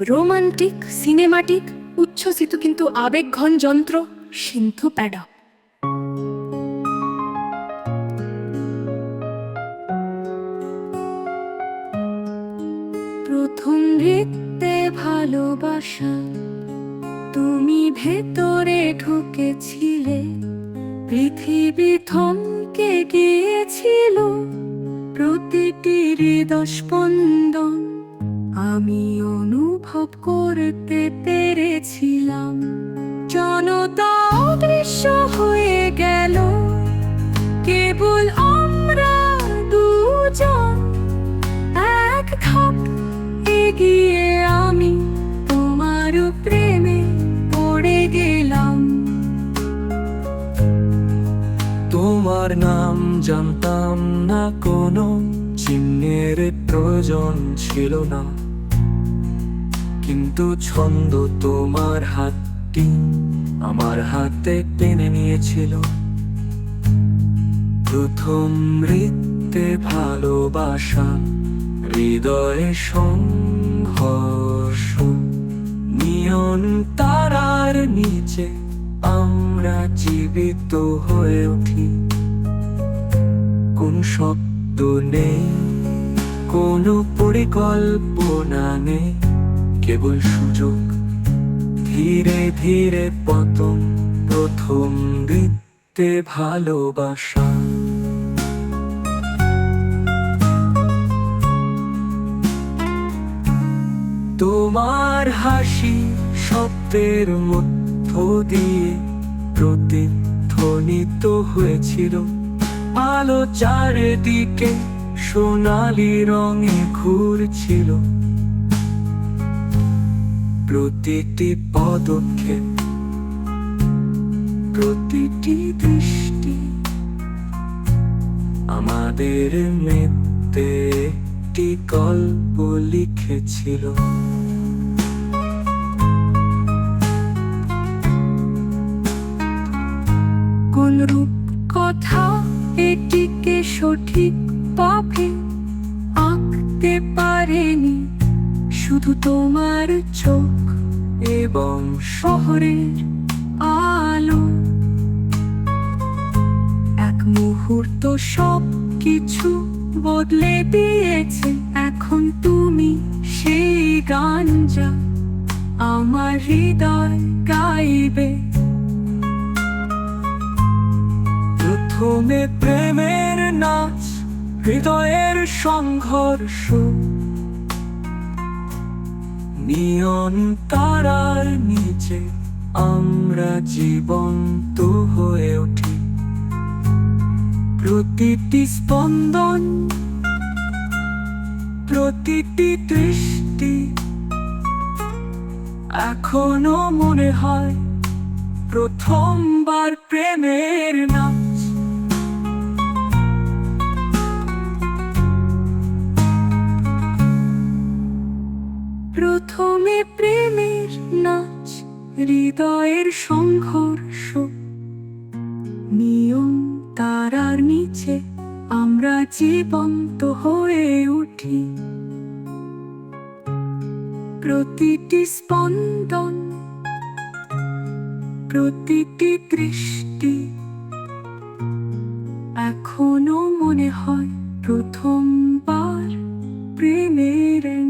Romantic cinematic উচ্ছ্বসিত কিন্তু আবেগঘন যন্ত্র, সিন্ধু প্যাডা। প্রথম নৃত্যে ভালোবাসা, তুমি ভেতরে ঢুকেছিলে, পৃথিবী থমকে গিয়েছিল, প্রতিটি হৃদয় স্পন্দন আমি অনুভব করতে পেরেছিলাম। জনতা অদৃশ্য হয়ে গেল। কেবল আমরা দুজন। এক ধাপ এগিয়ে আমি তোমার প্রেমে পড়ে গেলাম। তোমার নাম জানতাম না, কোনো চিহ্নের প্রয়োজন ছিল না। কিন্তু ছন্দ তোমার হাতটি আমার হাতে টেনে নিয়েছিল। প্রথম নৃত্যে ভালোবাসা, হৃদয়ে সংঘর্ষ, নিয়ন তারার নিচে আমরা জীবিত হয়ে উঠি। কোন শব্দ নেই, কোনো পরিকল্পনা নেই কেবল সুযোগ। ধীরে ধীরে পতন, প্রথম দিতে ভালোবাসা। তোমার হাসি শব্দের মধ্য দিয়ে প্রতিধ্বনিত হয়েছিল। আলো চারিদিকে সোনালি রঙে ঘুরছিল। প্রতিটি পদক্ষেপ, প্রতিটি দৃষ্টি আমাদের মেতে একটি গল্প লিখেছিল। কোন রূপ কথা এটিকে সঠিক পাবে শুধু তোমার চোখ এবং শহরের আলো। এক মুহূর্ত সব কিছু বদলে দিয়েছে, এখন তুমি সেই গান যা আমার হৃদয় গাইবে। প্রথমে প্রেমের নাচ, হৃদয়ের সংঘর্ষ নিয়ন তারার নিচে আমরা জীবন্ত হয়ে উঠি। প্রতিটি স্পন্দন, প্রতিটি দৃষ্টি এখনও মনে হয় প্রথমবার প্রেমের নাচ প্রথমে প্রেমের নাচ, হৃদয়ের সংঘর্ষ। নিয়ম তারার নিচে, আমরা জীবন্ত হয়ে উঠি। প্রতিটি স্পন্দন, প্রতিটি দৃষ্টি। এখনও মনে হয় প্রথমবার প্রেমের